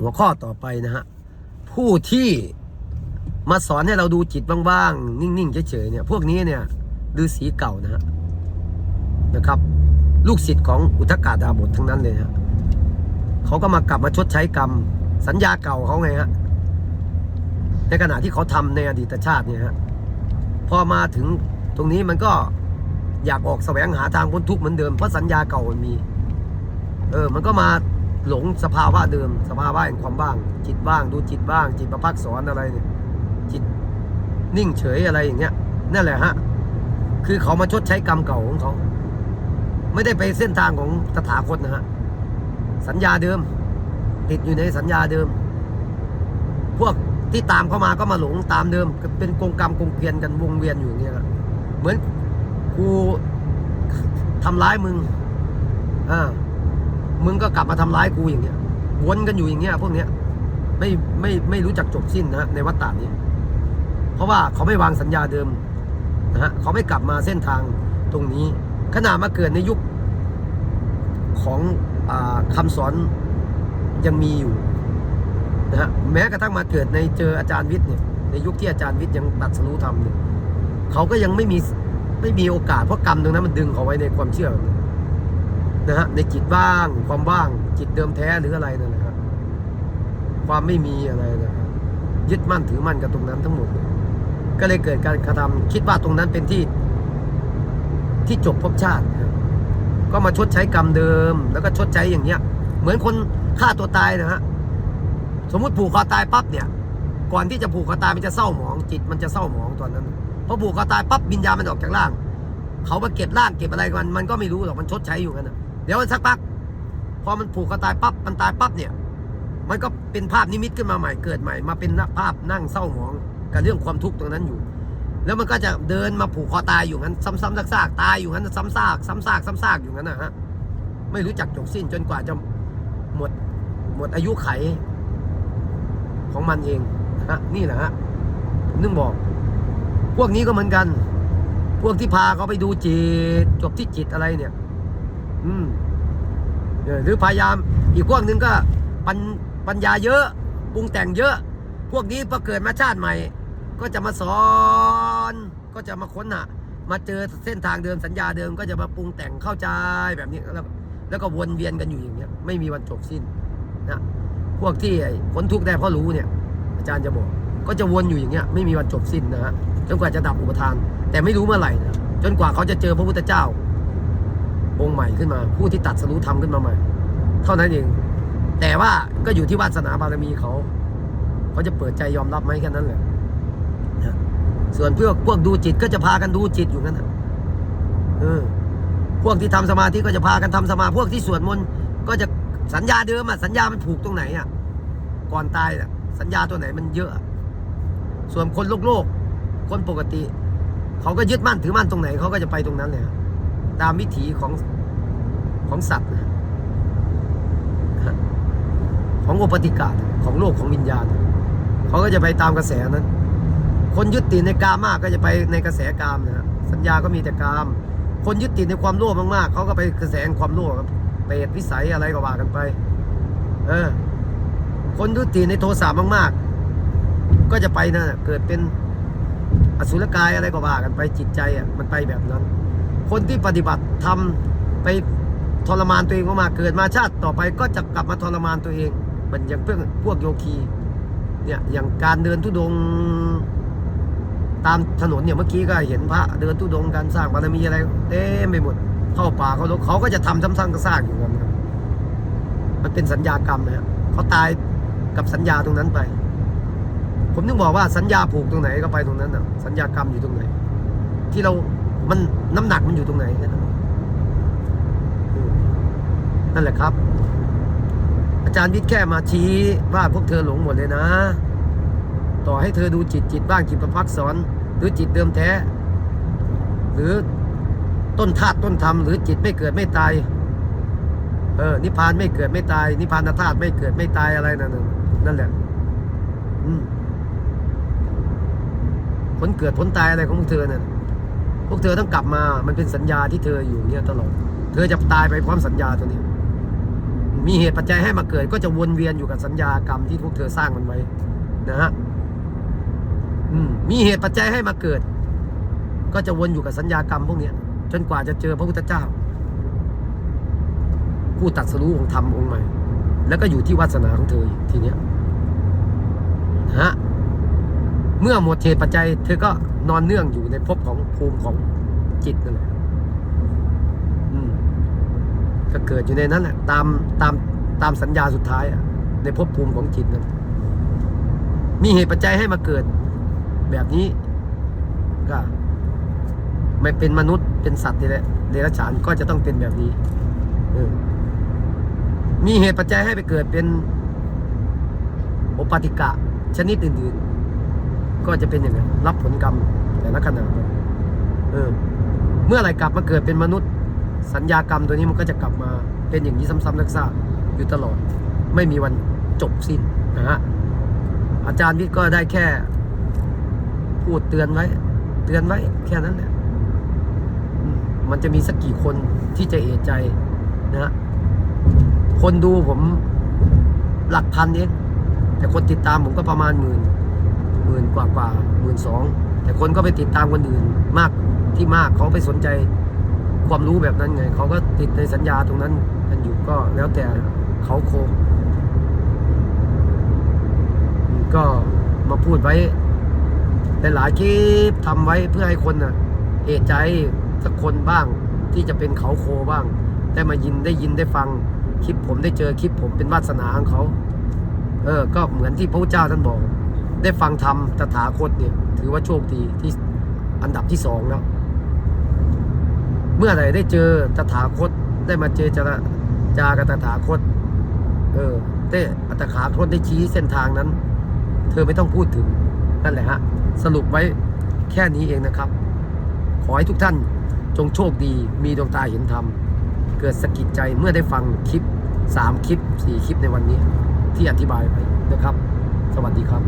หัวข้อต่อไปนะฮะ ผู้ที่มาสอนให้เราดูจิตบ้างๆ นิ่ง ๆ เฉยๆเนี่ย พวกนี้เนี่ยฤาษีเก่านะฮะนะครับ ลูกศิษย์ของอุทกาดาบททั้งนั้นเลยฮะเขาก็มากลับมาชดใช้กรรม สัญญาเก่าเขาไงฮะในขณะที่เขาทำในอดีตชาติเนี่ยฮะพอมาถึงตรงนี้มันก็อยากออกแสวงหาทางพ้นทุกข์เหมือนเดิมเพราะสัญญาเก่ามันมี เออ มันก็มา หลงสภาวะเดิม สภาวะแห่งความว่าง จิตว่าง ดูจิตว่าง จิตประพักสอนอะไรเนี่ยจิตนิ่งเฉยอะไรอย่างเงี้ยนั่นแหละฮะ คือเขามาชดใช้กรรมเก่าของเขา ไม่ได้ไปเส้นทางของตถาคตนะฮะ สัญญาเดิม ติดอยู่ในสัญญาเดิม พวกที่ตามเข้ามาก็มาหลงตามเดิม เป็นกงกรรมกงเกวียนกันวงเวียนอยู่อย่างเงี้ยนะเหมือนกูทำร้ายมึงอ่า มึงก็กลับมาทำร้ายกูอย่างเงี้ยวนกันอยู่อย่างเงี้ยพวกเนี้ยไม่ไม่ไม่รู้จักจบสิ้นนะในวัฏฏานี้ เพราะว่าเขาไม่วางสัญญาเดิมนะฮะเขาไม่กลับมาเส้นทางตรงนี้ ขนาดมาเกิดในยุคของอาคำสอนยังมีอยู่นะฮะแม้กระทั่งมาเกิดในเจออาจารย์วิทย์เนี่ยในยุคที่อาจารย์วิทย์ยังตัดสรู้ธรรมเนี่ยเขาก็ยังไม่มีไม่มีโอกาสเพราะกรรมตรงนั้นมันดึงเขาไว้ในความเชื่อแบบนั้ นะฮะในจิตว่าง ความว่าง จิตเดิมแท้หรืออะไรนั่นแหละครับความไม่มีอะไรนะครับยึดมั่นถือมั่นกับตรงนั้นทั้งหมด ก็เลยเกิดการกระทำคิดว่าตรงนั้นเป็นที่ ที่จบภพชาติ ก็มาชดใช้กรรมเดิม แล้วก็ชดใช้อย่างเงี้ย เหมือนคนฆ่าตัวตายนะฮะสมมติผูกคอตายปั๊บเนี่ย ก่อนที่จะผูกคอตายมันจะเศร้าหมอง จิตมันจะเศร้าหมองตอนนั้นพอผูกคอตายปั๊บวิญญาณมันออกจากร่าง เขามาเก็บร่างเก็บอะไรกันมันก็ไม่รู้หรอกมันชดใช้อยู่กันนะ เดี๋ยวมันสักพัก พอมันผูกคอตายปั๊บมันตายปั๊บเนี่ย มันก็เป็นภาพนิมิตขึ้นมาใหม่เกิดใหม่ มาเป็นภาพนั่งเศร้าหมองกับเรื่องความทุกข์ตรงนั้นอยู่ แล้วมันก็จะเดินมาผูกคอตายอยู่งั้น ซ้ำๆซากๆตายอยู่งั้นซ้ำซากซ้ำซากซ้ำซากอยู่งั้นนะฮะไม่รู้จักจบสิ้นจนกว่าจะหมดหมดอายุไขของมันเองนะฮะนี่แหละฮะผมนึงบอก พวกนี้ก็เหมือนกัน พวกที่พาเขาไปดูจิตจบที่จิตอะไรเนี่ย อืมหรือพยายามอีกพวกหนึ่งก็ปัญปัญญาเยอะปรุงแต่งเยอะ พวกนี้พอเกิดมาชาติใหม่ ก็จะมาสอนก็จะมาค้นหามาเจอเส้นทางเดิมสัญญาเดิมก็จะมาปรุงแต่งเข้าใจแบบนี้แล้วแล้วก็วนเวียนกันอยู่อย่างเงี้ยไม่มีวันจบสิ้นนะพวกที่พ้นทุกข์ได้เพราะรู้เนี่ย อาจารย์จะบอก ก็จะวนอยู่อย่างเงี้ยไม่มีวันจบสิ้นนะฮะจนกว่าจะดับอุปทาน แต่ไม่รู้เมื่อไหร่นะจนกว่าเขาจะเจอพระพุทธเจ้า องค์ใหม่ขึ้นมา ผู้ที่ตัดสรู้ธรรมขึ้นมาใหม่ เท่านั้นเอง แต่ว่าก็อยู่ที่วาสนาบารมีเขา เขาจะเปิดใจยอมรับไหมแค่นั้นแหละส่วนพวกพวกดูจิตก็จะพากันดูจิตอยู่งั้นนะเออพวกที่ทำสมาธิก็จะพากันทำสมาพวกที่สวดมนต์ก็จะสัญญาเดิมอะสัญญามันผูกตรงไหนอะ ก่อนตายอะสัญญาตัวไหนมันเยอะ ส่วนคนโลกโลกคนปกติ เขาก็ยึดมั่นถือมั่นตรงไหนเขาก็จะไปตรงนั้นเลยอะ ตามวิถีของของสัตว์ของโอปติกาของโลกของวิญญาณเขาก็จะไปตามกระแสนั้น คนยึดติดในกามมากก็จะไปในกระแสกามนะสัญญาก็มีแต่กาม คนยึดติดในความโลภมากๆเขาก็ไปกระแสความโลภเปรตวิสัยอะไรก็ว่ากันไป เออ คนยึดติดในโทสะมากๆ ก็จะไปนะเกิดเป็นอสุรกายอะไรก็ว่ากันไปจิตใจอะมันไปแบบนั้น คนที่ปฏิบัติทำไปทรมานตัวเองมากๆเกิดมาชาติต่อไปก็จะกลับมาทรมานตัวเองเหมันอย่างเพื่อนพวกโยคีเนี่ยอย่างการเดินทุดงตามถนนเนี่ยเมื่อกี้ก็เห็นพระเดินทุดงการสร้างบารมีอะไรเต็มไปหมด เข้าป่าเขาลกเขาก็จะทำซ้ำๆก็สร้างอยู่กันครับมันเป็นสัญญากรรมนะครับเขาตายกับสัญญาตรงนั้นไป ผมนึกบอกว่าสัญญาผูกตรงไหนก็ไปตรงนั้นนะสัญญากรรมอยู่ตรงไหน ที่เรา มันน้ำหนักมันอยู่ตรงไหนนั่นแหละครับ อาจารย์วิทย์แค่มาชี้ว่าพวกเธอหลงหมดเลยนะ ต่อให้เธอดูจิตจิตบ้างจิตประพักสอน หรือจิตเดิมแท้ หรือต้นธาตุต้นธรรมหรือจิตไม่เกิดไม่ตายเออนิพพานไม่เกิดไม่ตาย นิพพานธาตุไม่เกิดไม่ตายอะไรนั่นนั่นแหละผลเกิดผลตายอะไรของพวกเธอเนี่ย พวกเธอต้องกลับมา มันเป็นสัญญาที่เธออยู่เนี่ยตลอด เธอจะตายไปพร้อมสัญญาตัวนี้ มีเหตุปัจจัยให้มาเกิด ก็จะวนเวียนอยู่กับสัญญากรรมที่พวกเธอสร้างมันไว้ นะฮะมีเหตุปัจจัยให้มาเกิด ก็จะวนอยู่กับสัญญากรรมพวกเนี้ยจนกว่าจะเจอพระพุทธเจ้า ผู้ตัดสรู้ของธรรมองค์ใหม่ แล้วก็อยู่ที่วาสนาของเธอทีเนี้ยนะฮะเมื่อหมดเหตุปัจจัย เธอก็ นอนเนื่องอยู่ในภพของภูมิของจิตนั่นแหละอืมก็เกิดอยู่ในนั้นแหละตามตามตามสัญญาสุดท้ายอะในภพภูมิของจิตนั้น มีเหตุปัจจัยให้มาเกิด แบบนี้ก็ไม่เป็นมนุษย์เป็นสัตว์เดรัจเดรัจฉานก็จะต้องเป็นแบบนี้เออมีเหตุปัจจัยให้ไปเกิดเป็นโอปาติกะ ชนิดอื่น ๆ ก็จะเป็นอย่างนั้นรับผลกรรม แต่ละขณะไปเออเมื่อไหรกลับมาเกิดเป็นมนุษย์ สัญญากรรมตัวนี้มันก็จะกลับมาเป็นอย่างนี้ซ้ำๆซากๆอยู่ตลอด ไม่มีวันจบสิ้นนะฮะอาจารย์วิทย์ก็ได้แค่ พูดเตือนไว้ เตือนไว้แค่นั้นแหละมมันจะมีสักกี่คนที่จะเอะใจนะฮะคนดูผมหลักพันเองแต่คนติดตามผมก็ประมาณหมื่นหมื่นกว่ากว่าหมื่นสอง แต่คนก็ไปติดตามคนอื่นมากที่มากเขาไปสนใจความรู้แบบนั้นไงเขาก็ติดในสัญญาตรงนั้นกันอยู่ก็แล้วแต่เขาโคงก็มาพูดไว้แต่หลายคลิปทำไว้เพื่อให้คนน่ะเอะใจสักคนบ้างที่จะเป็นเขาโคบ้าง ได้มายินได้ยินได้ฟังคลิปผมได้เจอคลิปผมเป็นวาสนาของเขา เออ ก็เหมือนที่พระเจ้าท่านบอก ได้ฟังธรรมตถาคตเนี่ย ถือว่าโชคดีที่อันดับที่สองแล้ว เมื่อไหร่ได้เจอตถาคตได้มาเจอจาจากับตถาคต เออได้อัตถาคตได้ชี้เส้นทางนั้น เธอไม่ต้องพูดถึงนั่นแหละฮะ สรุปไว้แค่นี้เองนะครับ ขอให้ทุกท่านจงโชคดีมีดวงตาเห็นธรรม เกิดสะกิดใจเมื่อได้ฟังคลิป 3 คลิป 4 คลิปในวันนี้ ที่อธิบายไปนะครับ สวัสดีครับ